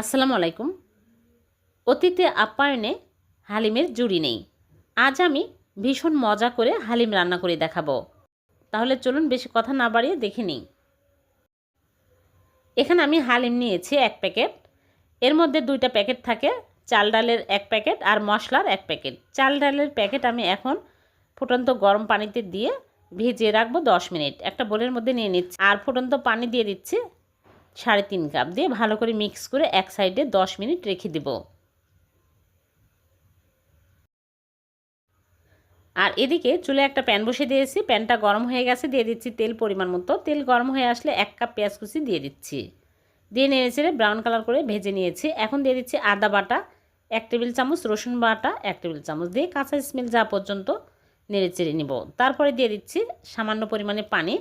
আসসালামু আলাইকুম। অতীতে আপ্যায়নে হালিমের জুড়ি নেই। আজ আমি ভীষণ মজা করে হালিম রান্না করে দেখাবো। তাহলে চলুন বেশি কথা না বাড়িয়ে দেখে নিই। এখানে আমি হালিম নিয়েছি এক প্যাকেট। এর মধ্যে দুইটা প্যাকেট থাকে, চাল ডালের এক প্যাকেট আর মশলার এক প্যাকেট। চাল ডালের প্যাকেট আমি এখন ফুটন্ত গরম পানিতে দিয়ে ভিজিয়ে রাখব দশ মিনিট। একটা বোলের মধ্যে নিয়ে নিচ্ছি। আর ফুটন্ত পানি দিয়ে দিচ্ছি সাড়ে তিন কাপ দিয়ে ভালো করে মিক্স করে এক সাইডে দশ মিনিট রেখে দেব। আর এদিকে চুলে একটা প্যান বসে দিয়েছি, প্যানটা গরম হয়ে গেছে, দিয়ে দিচ্ছি তেল পরিমাণ মতো। তেল গরম হয়ে আসলে এক কাপ পেঁয়াজ কুচি দিয়ে দিচ্ছি। দিয়ে নেড়ে ব্রাউন কালার করে ভেজে নিয়েছি। এখন দিয়ে দিচ্ছি আদা বাটা, এক টেবিল চামচ রসুন বাটা, এক টেবিল চামচ দিয়ে কাঁচা স্মেল যা পর্যন্ত নেড়ে চেড়ে নিব। তারপরে দিয়ে দিচ্ছি সামান্য পরিমাণে পানি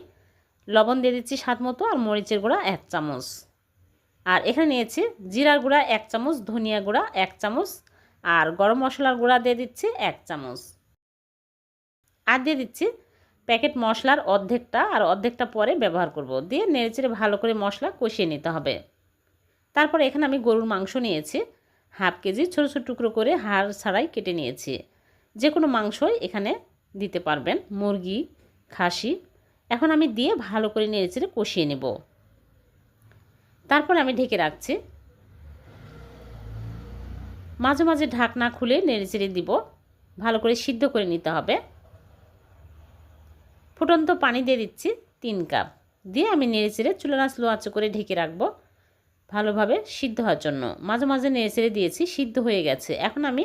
লবণ দিয়ে দিচ্ছি স্বাদ মতো আর মরিচের গুঁড়া এক চামচ। আর এখানে নিয়েছি জিরার গুঁড়া এক চামচ, ধনিয়া গুঁড়া এক চামচ, আর গরম মশলার গুঁড়া দিয়ে দিচ্ছি এক চামচ। আর দিয়ে দিচ্ছি প্যাকেট মশলার অর্ধেকটা, আর অর্ধেকটা পরে ব্যবহার করব। দিয়ে নেড়েচেড়ে ভালো করে মশলা কষিয়ে নিতে হবে। তারপর এখানে আমি গরুর মাংস নিয়েছি, হাফ কেজি ছোটো ছোটো টুকরো করে হাড় ছাড়াই কেটে নিয়েছি। যে কোনো মাংসই এখানে দিতে পারবেন, মুরগি, খাসি এখন আমি দিয়ে ভালো করে নেড়েচেড়ে কষিয়ে নেব। তারপর আমি ঢেকে রাখছি। মাঝে মাঝে ঢাকনা খুলে নেড়েচেড়ে দিব। ভালো করে সিদ্ধ করে নিতে হবে। ফুটন্ত পানি দিয়ে দিচ্ছি তিন কাপ। দিয়ে আমি নেড়েচেড়ে চুলা স্লো আঁচে করে ঢেকে রাখব ভালোভাবে সিদ্ধ হওয়ার জন্য। মাঝে মাঝে নেড়েচেড়ে দিয়েছি, সিদ্ধ হয়ে গেছে। এখন আমি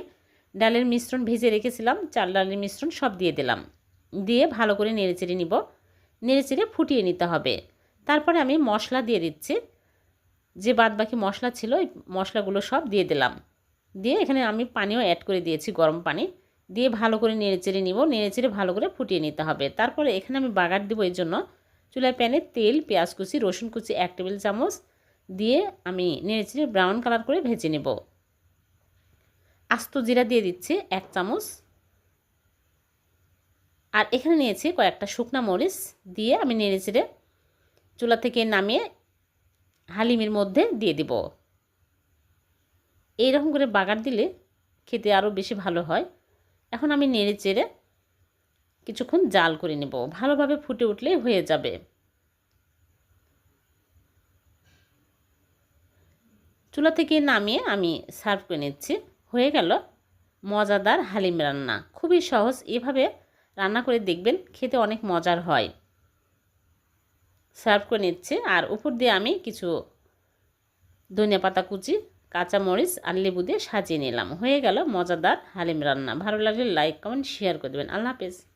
ডালের মিশ্রণ ভেজে রেখেছিলাম। চাল ডালের মিশ্রণ সব দিয়ে দিলাম। দিয়ে ভালো করে নেড়েচেড়ে নিব। নেড়েচেড়ে ফুটিয়ে নিতে হবে। তারপরে আমি মশলা দিয়ে দিচ্ছি। যে বাদ বাকি মশলা ছিল, ওই মশলাগুলো সব দিয়ে দিলাম। দিয়ে এখানে আমি পানিও অ্যাড করে দিয়েছি, গরম পানি। দিয়ে ভালো করে নেড়েচেড়ে নিব। নেড়েচেড়ে ভালো করে ফুটিয়ে নিতে হবে। তারপরে এখানে আমি বাগার দেবো এর জন্য। চুলায় প্যানে তেল, পেঁয়াজ কুচি, রসুন কুচি, এক টেবিল চামচ দিয়ে আমি নেড়েচেড়ে ব্রাউন কালার করে ভেজে নেব। আস্ত জিরা দিয়ে দিচ্ছি এক চামচ। আর এখানে নিয়েছি কয়েকটা শুকনা মরিচ দিয়ে আমি নেড়ে চেড়ে চুলা থেকে নামিয়ে হালিমের মধ্যে দিয়ে দিব। এইরকম করে বাগার দিলে খেতে আরও বেশি ভালো হয়। এখন আমি নেড়ে চেড়ে কিছুক্ষণ জাল করে নেব। ভালোভাবে ফুটে উঠলেই হয়ে যাবে। চুলা থেকে নামিয়ে আমি সার্ভ করে নিচ্ছি। হয়ে গেল মজাদার হালিম রান্না। খুবই সহজ। এভাবে রান্না করে দেখবেন খেতে অনেক মজার হয়। সার্ভ করে নিচ্ছে। আর উপর দিয়ে আমি কিছু ধনিয়া পাতা কুচি, কাঁচামরিচ আর লেবু দিয়ে সাজিয়ে নিলাম। হয়ে গেল মজাদার হালিম রান্না। ভালো লাগলে লাইক কমেন্ট শেয়ার করে দেবেন। আল্লাহ হাফেজ।